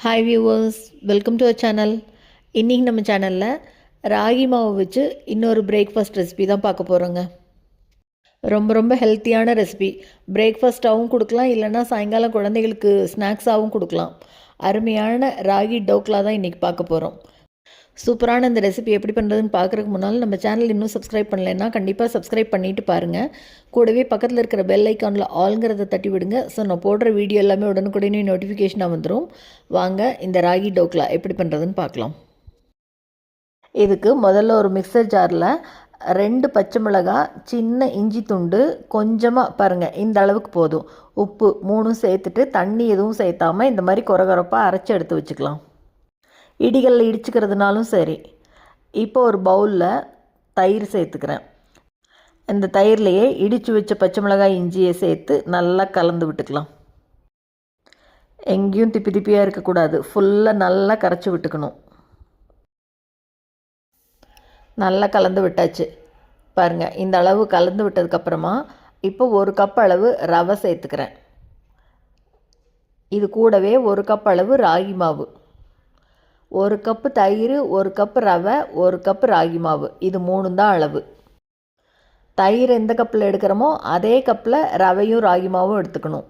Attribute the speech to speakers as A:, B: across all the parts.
A: Hi viewers welcome to our channel இன்றைக்கி நம்ம சேனலில் ராகி மாவு வச்சு இன்னொரு பிரேக்ஃபாஸ்ட் ரெசிபி தான் பார்க்க போகிறோங்க ரொம்ப ரொம்ப ஹெல்த்தியான ரெசிபி பிரேக்ஃபாஸ்ட்டாகவும் கொடுக்கலாம் இல்லைன்னா சாயங்காலம் குழந்தைகளுக்கு ஸ்நாக்ஸாகவும் கொடுக்கலாம். அருமையான ராகி டோக்லா தான் இன்றைக்கி பார்க்க போகிறோம் சூப்பரான இந்த ரெசிபி எப்படி பண்ணுறதுன்னு பார்க்குறதுக்கு முன்னால் நம்ம சேனல் இன்னும் சப்ஸ்கிரைப் பண்ணலைன்னா கண்டிப்பாக சப்ஸ்கிரைப் பண்ணிவிட்டு பாருங்கள் கூடவே பக்கத்தில் இருக்கிற பெல் ஐக்கானில் ஆளுங்கிறத தட்டி விடுங்க. ஸோ நான் போடுற வீடியோ எல்லாமே உடனுக்குடனே நோட்டிஃபிகேஷனாக வந்துடும் வாங்க இந்த ராகி டோக்லா எப்படி பண்ணுறதுன்னு பார்க்கலாம். இதுக்கு முதல்ல ஒரு மிக்சர் ஜாரில் ரெண்டு பச்சை மிளகாய் சின்ன இஞ்சி துண்டு கொஞ்சமாக பாருங்கள் இந்த அளவுக்கு போதும். உப்பு மூணும் சேர்த்துட்டு தண்ணி எதுவும் சேர்த்தாமல் இந்த மாதிரி குறகுறப்பாக அரைச்சி எடுத்து வச்சுக்கலாம். இடிகளில் இடிச்சுக்கிறதுனாலும் சரி. இப்போ ஒரு பவுலில் தயிர் சேர்த்துக்கிறேன். இந்த தயிர்லையே இடித்து வச்ச பச்சை மிளகாய் இஞ்சியை சேர்த்து நல்லா கலந்து விட்டுக்கலாம். எங்கேயும் திப்பி திப்பியாக இருக்கக்கூடாது. ஃபுல்லாக நல்லா கரைச்சி விட்டுக்கணும். நல்லா கலந்து விட்டாச்சு. பாருங்கள் இந்த அளவு கலந்து விட்டதுக்கப்புறமா இப்போ ஒரு கப் அளவு ரவை சேர்த்துக்கிறேன். இது கூடவே ஒரு கப் அளவு ராகி மாவு. ஒரு கப்பு தயிர் ஒரு கப்பு ரவை ஒரு கப்பு ராகி மாவு. இது மூணு தான் அளவு. தயிர் எந்த கப்பில் எடுக்கிறோமோ அதே கப்பில் ரவையும் ராகி மாவும் எடுத்துக்கணும்.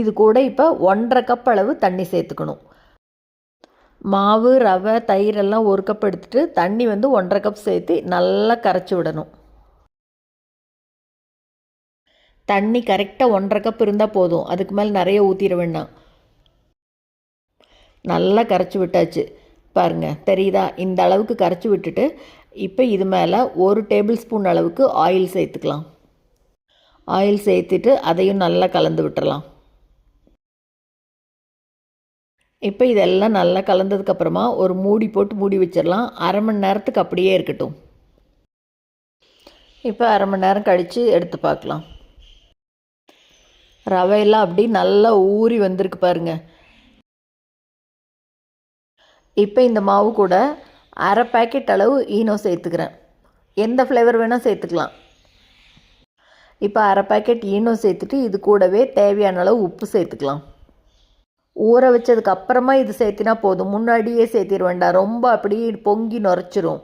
A: இது கூட இப்போ ஒன்றரை கப் அளவு தண்ணி சேர்த்துக்கணும். மாவு ரவை தயிர் எல்லாம் ஒரு கப் எடுத்துகிட்டு தண்ணி வந்து ஒன்றரை கப் சேர்த்து நல்லா கரைச்சி விடணும். தண்ணி கரெக்டாக ஒன்றரை கப் இருந்தால் போதும். அதுக்கு மேலே நிறைய ஊற்றிட வேண்டாம். நல்லா கரைச்சி விட்டாச்சு. பாருங்கள் தெரியுதா? இந்த அளவுக்கு கரைச்சி விட்டுட்டு இப்போ இது மேலே ஒரு டேபிள் ஸ்பூன் அளவுக்கு ஆயில் சேர்த்துக்கலாம். ஆயில் சேர்த்துட்டு அதையும் நல்லா கலந்து விட்டுறலாம். இப்போ இதெல்லாம் நல்லா கலந்ததுக்கப்புறமா ஒரு மூடி போட்டு மூடி வச்சிடலாம். அரை மணி நேரத்துக்கு அப்படியே இருக்கட்டும். இப்போ அரை மணி நேரம் கழித்து எடுத்து பார்க்கலாம். ரவையெல்லாம் அப்படி நல்லா ஊறி வந்திருக்கு பாருங்கள் இப்போ இந்த மாவு கூட அரை பேக்கெட் அளவு ஈனோ சேர்த்துக்கிறேன். எந்த ஃப்ளேவர் வேணால் சேர்த்துக்கலாம். இப்போ அரை பேக்கெட் ஈனோ சேர்த்துட்டு இது கூடவே தேவையான அளவு உப்பு சேர்த்துக்கலாம். ஊற வச்சதுக்கு அப்புறமா இது சேர்த்தினா போதும். முன்னாடியே சேர்த்திட வேண்டாம். ரொம்ப அப்படியே பொங்கி நுரைச்சிரும்.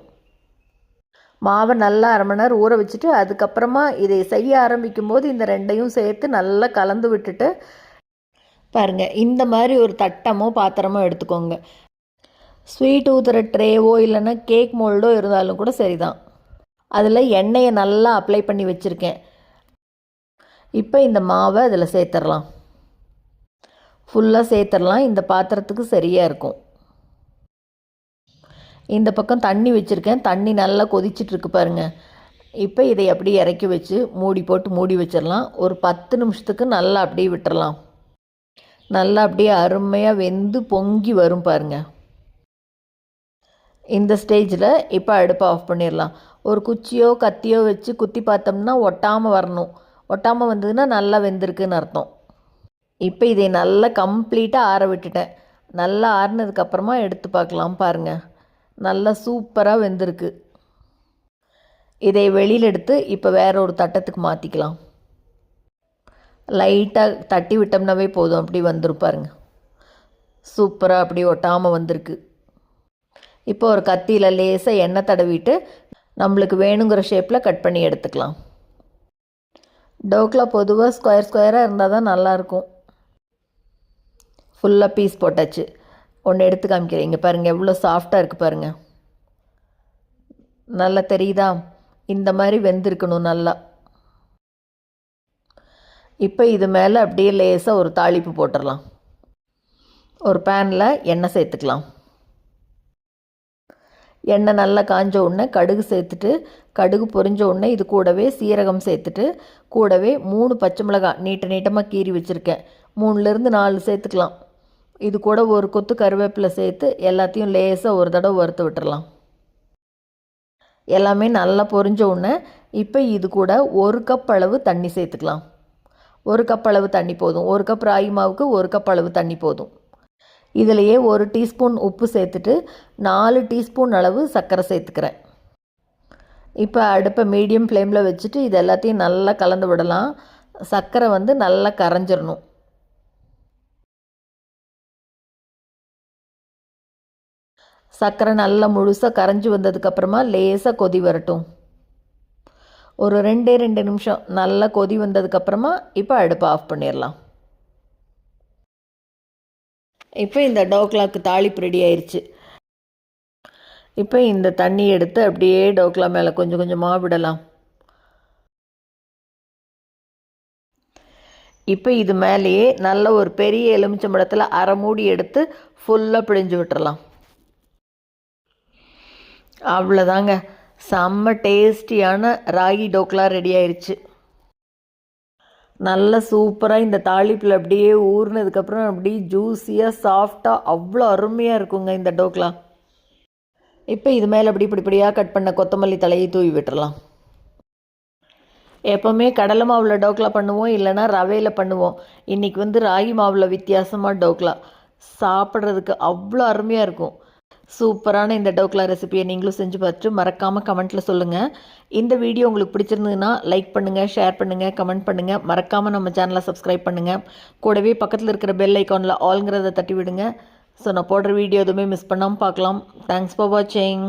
A: மாவை நல்லா அரை மணி நேரம் ஊற வச்சுட்டு அதுக்கப்புறமா இதை செய்ய ஆரம்பிக்கும் போது இந்த ரெண்டையும் சேர்த்து நல்லா கலந்து விட்டுட்டு பாருங்கள் இந்த மாதிரி ஒரு தட்டமோ பாத்திரமோ எடுத்துக்கோங்க. ஸ்வீட் ஊற்றுற ட்ரேவோ இல்லைன்னா கேக் மோல்டோ இருந்தாலும் கூட சரிதான். அதில் எண்ணெயை நல்லா அப்ளை பண்ணி வச்சுருக்கேன். இப்போ இந்த மாவை அதில் சேர்த்துடலாம். ஃபுல்லாக சேர்த்துடலாம். இந்த பாத்திரத்துக்கு சரியாக இருக்கும். இந்த பக்கம் தண்ணி வச்சுருக்கேன். தண்ணி நல்லா கொதிச்சிட்ருக்கு பாருங்கள் இப்போ இதை அப்படியே இறக்கி வச்சு மூடி போட்டு மூடி வச்சிடலாம். ஒரு பத்து நிமிஷத்துக்கு நல்லா அப்படியே விட்டுறலாம். நல்லா அப்படியே அருமையாக வெந்து பொங்கி வரும் பாருங்கள் இந்த ஸ்டேஜில் இப்போ அடுப்பை ஆஃப் பண்ணிடலாம். ஒரு குச்சியோ கத்தியோ வச்சு குத்தி பார்த்தோம்னா ஒட்டாமல் வரணும். ஒட்டாமல் வந்ததுன்னா நல்லா வெந்திருக்குன்னு அர்த்தம். இப்போ இதை நல்லா கம்ப்ளீட்டாக ஆற விட்டுட்டேன். நல்லா ஆறினதுக்கப்புறமா எடுத்து பார்க்கலாம் பாருங்கள் நல்லா சூப்பராக வெந்திருக்கு. இதை வெளியில் எடுத்து இப்போ வேற ஒரு தட்டத்துக்கு மாற்றிக்கலாம் லைட்டாக தட்டி விட்டோம்னாவே போதும். அப்படி வந்துருப்பாருங்க சூப்பராக அப்படி ஒட்டாமல் வந்திருக்கு. இப்போ ஒரு கத்தியில் லேசாக எண்ணெய் தடவிட்டு நம்மளுக்கு வேணுங்கிற ஷேப்பில் கட் பண்ணி எடுத்துக்கலாம். டோக்லா பொதுவாக ஸ்கொயர் ஸ்கொயராக இருந்தால் தான் நல்லாயிருக்கும் ஃபுல்லாக பீஸ் போட்டாச்சு. ஒன்று எடுத்து காமிக்கிறீங்க பாருங்கள் எவ்வளோ சாஃப்டாக இருக்குது பாருங்கள் நல்லா தெரியுதா? இந்த மாதிரி வெந்திருக்கணும் நல்லா. இப்போ இது மேலே அப்படியே லேசாக ஒரு தாளிப்பு போட்டுடலாம் ஒரு பேனில் எண்ணெய் சேர்த்துக்கலாம். எண்ணெய் நல்லா காஞ்ச உடனே கடுகு சேர்த்துட்டு கடுகு பொரிஞ்ச உடனே இது கூடவே சீரகம் சேர்த்துட்டு கூடவே மூணு பச்சை மிளகாய் நீட்ட நீட்டமாக கீறி வச்சுருக்கேன். மூணுலேருந்து நாலு சேர்த்துக்கலாம். இது கூட ஒரு கொத்து கருவேப்பிலை சேர்த்து எல்லாத்தையும் லேசாக ஒரு தடவை வறுத்து விட்டுறலாம். எல்லாமே நல்லா பொரிஞ்ச உடனே இப்போ இது கூட ஒரு கப் அளவு தண்ணி சேர்த்துக்கலாம். ஒரு கப் அளவு தண்ணி போதும். ஒரு கப் ராகி மாவுக்கு ஒரு கப் அளவு தண்ணி போதும். இதிலையே ஒரு டீஸ்பூன் உப்பு சேர்த்துட்டு நாலு டீஸ்பூன் அளவு சர்க்கரை சேர்த்துக்கிறேன். இப்போ அடுப்பை மீடியம் ஃப்ளேமில் வச்சுட்டு இது எல்லாத்தையும் நல்லா கலந்து விடலாம். சர்க்கரை வந்து நல்லா கரைஞ்சிடணும் சர்க்கரை நல்லா முழுசாக கரைஞ்சி வந்ததுக்கப்புறமா லேசாக கொதி வரட்டும். ஒரு ரெண்டே ரெண்டு நிமிஷம் நல்லா கொதி வந்ததுக்கப்புறமா இப்போ அடுப்பை ஆஃப் பண்ணிடலாம் இப்போ இந்த டோக்லாக்கு தாளிப்பு ரெடி ஆயிடுச்சு இப்போ இந்த தண்ணி எடுத்து அப்படியே டோக்லா மேலே கொஞ்சம் கொஞ்சமாக விடலாம். இப்போ இது மேலேயே நல்ல ஒரு பெரிய எலுமிச்சம்பழத்தில் அரை மூடி எடுத்து ஃபுல்லாக பிழிஞ்சு விட்டுறலாம். அவ்வளோதாங்க செம்ம டேஸ்டியான ராகி டோக்லா ரெடி ஆயிடுச்சு நல்ல சூப்பராக இந்த தாளிப்பில் அப்படியே ஊறினதுக்கப்புறம் அப்படியே ஜூஸியாக சாஃப்டாக அவ்வளோ அருமையாக இருக்குங்க இந்த டோக்லா இப்போ இது மேலே அப்படி இப்படிப்படியாக கட் பண்ண கொத்தமல்லி தலையை தூவி விட்டுறலாம். எப்போவுமே கடலை மாவில் டோக்லா பண்ணுவோம் இல்லைன்னா ரவையில் பண்ணுவோம். இன்றைக்கி வந்து ராகி மாவில் வித்தியாசமாக டோக்லா சாப்பிட்றதுக்கு அவ்வளோ அருமையாக இருக்கும். சூப்பரான இந்த டோக்லா ரெசிபியை நீங்களும் செஞ்சு பார்த்துட்டு மறக்காமல் கமெண்ட்டில் சொல்லுங்கள் இந்த வீடியோ உங்களுக்கு பிடிச்சிருந்ததுன்னா லைக் பண்ணுங்கள் ஷேர் பண்ணுங்கள் கமெண்ட் பண்ணுங்கள் மறக்காமல் நம்ம சேனலை சப்ஸ்கிரைப் பண்ணுங்கள் கூடவே பக்கத்தில் இருக்கிற பெல் ஐக்கானில் ஆல்ங்கிறத தட்டி விடுங்க ஸோ நான் போடுற வீடியோ எதுவுமே மிஸ் பண்ணாமல் பார்க்கலாம். தேங்க்ஸ் ஃபார் வாட்சிங்